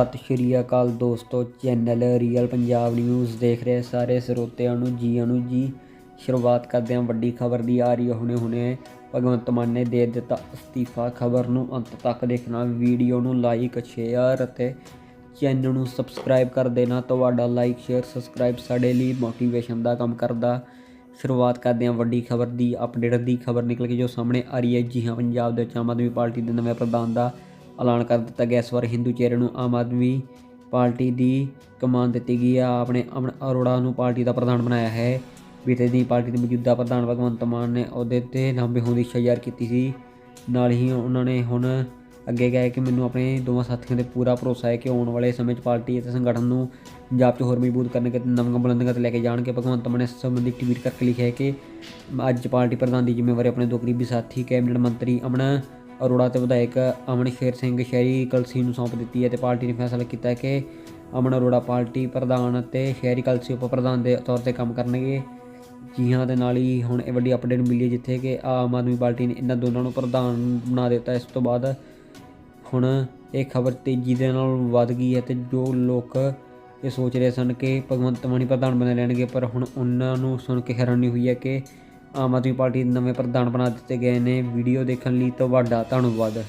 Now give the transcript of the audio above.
ਸਤਿ ਸ਼੍ਰੀ ਅਕਾਲ ਦੋਸਤੋ, channel real Punjab news ਦੇਖ ਰਹੇ ਸਾਰੇ ਸਰੋਤਿਆਂ ਨੂੰ, ਜੀਆਂ ਨੂੰ ਜੀ। ਸ਼ੁਰੂਆਤ ਕਰਦੇ ਹਾਂ ਵੱਡੀ ਖਬਰ ਦੀ, ਆ ਰਹੀ ਹੈ ਹੁਣੇ ਹੁਣੇ। ਭਗਵੰਤ ਮਾਨ ਨੇ ਦੇ ਦਿੱਤਾ ਅਸਤੀਫਾ ਖਬਰ ਨੂੰ, ਅੰਤ ਤੱਕ ਦੇਖਣਾ। ਵੀਡੀਓ ਨੂੰ ਲਾਈਕ ਸ਼ੇਅਰ ਅਤੇ ਚੈਨਲ ਨੂੰ ਸਬਸਕ੍ਰਾਈਬ ਕਰ ਦੇਣਾ। ਤੁਹਾਡਾ ਲਾਈਕ ਸ਼ੇਅਰ ਸਬਸਕ੍ਰਾਈਬ ਸਾਡੇ ਲਈ ਮੋਟੀਵੇਸ਼ਨ ਦਾ ਕੰਮ ਕਰਦਾ। ਸ਼ੁਰੂਆਤ ਕਰਦੇ ਹਾਂ ਵੱਡੀ ਖਬਰ ਦੀ ਅਪਡੇਟ ਦੀ ਖਬਰ ਨਿਕਲ ਕੇ ਜੋ ਸਾਹਮਣੇ ਆ ਰਹੀ ਹੈ। ਜੀ ਹਾਂ, ਪੰਜਾਬ ਦੇ ਵਿੱਚ ਆਮ ਆਦਮੀ ਪਾਰਟੀ ਦੇ ਨਵੇਂ ਪ੍ਰਧਾਨ ਦਾ ਐਲਾਨ ਕਰ ਦਿੱਤਾ ਗਿਆ। ਇਸ ਵਾਰ ਹਿੰਦੂ ਚਿਹਰੇ ਨੂੰ ਆਮ ਆਦਮੀ ਪਾਰਟੀ ਦੀ ਕਮਾਨ ਦਿੱਤੀ ਗਈ ਆ। ਆਪਣੇ ਅਮਨ ਅਰੋੜਾ ਨੂੰ ਪਾਰਟੀ ਦਾ ਪ੍ਰਧਾਨ ਬਣਾਇਆ ਹੈ। ਬੀਤੇ ਦਿਨ ਪਾਰਟੀ ਦੇ ਮੌਜੂਦਾ ਪ੍ਰਧਾਨ ਭਗਵੰਤ ਮਾਨ ਨੇ ਅਹੁਦੇ ਤੇ ਲੰਬੇ ਹੋਣ ਦੀ ਇੱਛਾ ਜ਼ਾਹਰ ਕੀਤੀ ਸੀ। ਨਾਲ ਹੀ ਉਹਨਾਂ ਨੇ ਹੁਣ ਅੱਗੇ ਕਿਹਾ ਕਿ ਮੈਨੂੰ ਆਪਣੇ ਦੋਵਾਂ ਸਾਥੀਆਂ ਤੇ ਪੂਰਾ ਭਰੋਸਾ ਹੈ ਕਿ ਆਉਣ ਵਾਲੇ ਸਮੇਂ 'ਚ ਪਾਰਟੀ ਅਤੇ ਸੰਗਠਨ ਨੂੰ ਪੰਜਾਬ 'ਚ ਹੋਰ ਮਜ਼ਬੂਤ ਕਰਨ ਅਤੇ ਨਵੀਆਂ ਬੁਲੰਦੀਆਂ ਤੇ ਲੈ ਕੇ ਜਾਣਗੇ। ਭਗਵੰਤ ਮਾਨ ਨੇ ਇਸ ਸੰਬੰਧੀ ਟਵੀਟ ਕਰਕੇ ਲਿਖਿਆ ਹੈ ਕਿ ਅੱਜ ਪਾਰਟੀ ਪ੍ਰਧਾਨ ਦੀ ਜ਼ਿੰਮੇਵਾਰੀ ਆਪਣੇ ਦੋ ਕਰੀਬੀ ਸਾਥੀ, ਕੈਬਨਿਟ ਮੰਤਰੀ ਅਮਨ ਅਰੋੜਾ ਤੇ ਵਿਧਾਇਕ ਅਮਨ ਸ਼ੇਰ ਸਿੰਘ ਸ਼ਹਿਰੀ ਕਲਸੀ ਨੂੰ ਸੌਂਪ ਦਿੱਤੀ ਹੈ ਤੇ ਪਾਰਟੀ ਨੇ ਫੈਸਲਾ ਕੀਤਾ ਹੈ ਕਿ ਅਮਨ ਅਰੋੜਾ ਪਾਰਟੀ ਪ੍ਰਧਾਨ ਅਤੇ ਸ਼ਹਿਰੀ ਕਲਸੀ ਉਪ ਪ੍ਰਧਾਨ ਦੇ ਤੌਰ ਤੇ ਕੰਮ ਕਰਨਗੇ। ਜੀ ਹਾਂ ਦੇ ਨਾਲ ਹੀ ਹੁਣ ਇਹ ਵੱਡੀ ਅਪਡੇਟ ਮਿਲੀ ਹੈ ਜਿੱਥੇ ਕਿ ਆਮ ਆਦਮੀ ਪਾਰਟੀ ਨੇ ਇਹਨਾਂ ਦੋਨਾਂ ਨੂੰ ਪ੍ਰਧਾਨ ਬਣਾ ਦਿੱਤਾ। ਇਸ ਤੋਂ ਬਾਅਦ ਹੁਣ ਇਹ ਖਬਰ ਤੇਜ਼ੀ ਦੇ ਨਾਲ ਵੱਧ ਗਈ ਹੈ ਤੇ ਜੋ ਲੋਕ ਇਹ ਸੋਚ ਰਹੇ ਸਨ ਕਿ ਭਗਵੰਤ ਮਾਨ ਹੀ ਪ੍ਰਧਾਨ ਬਣੇ ਰਹਿਣਗੇ, ਪਰ ਹੁਣ ਉਹਨਾਂ ਨੂੰ ਸੁਣ ਕੇ ਹੈਰਾਨੀ ਹੋਈ ਹੈ ਕਿ ਆਮ ਆਦਮੀ ਪਾਰਟੀ ਦੇ ਨਵੇਂ ਪ੍ਰਧਾਨ ਬਣਾ ਦਿੱਤੇ ਗਏ ਨੇ। ਵੀਡੀਓ ਦੇਖਣ ਲਈ ਤੁਹਾਡਾ ਧੰਨਵਾਦ।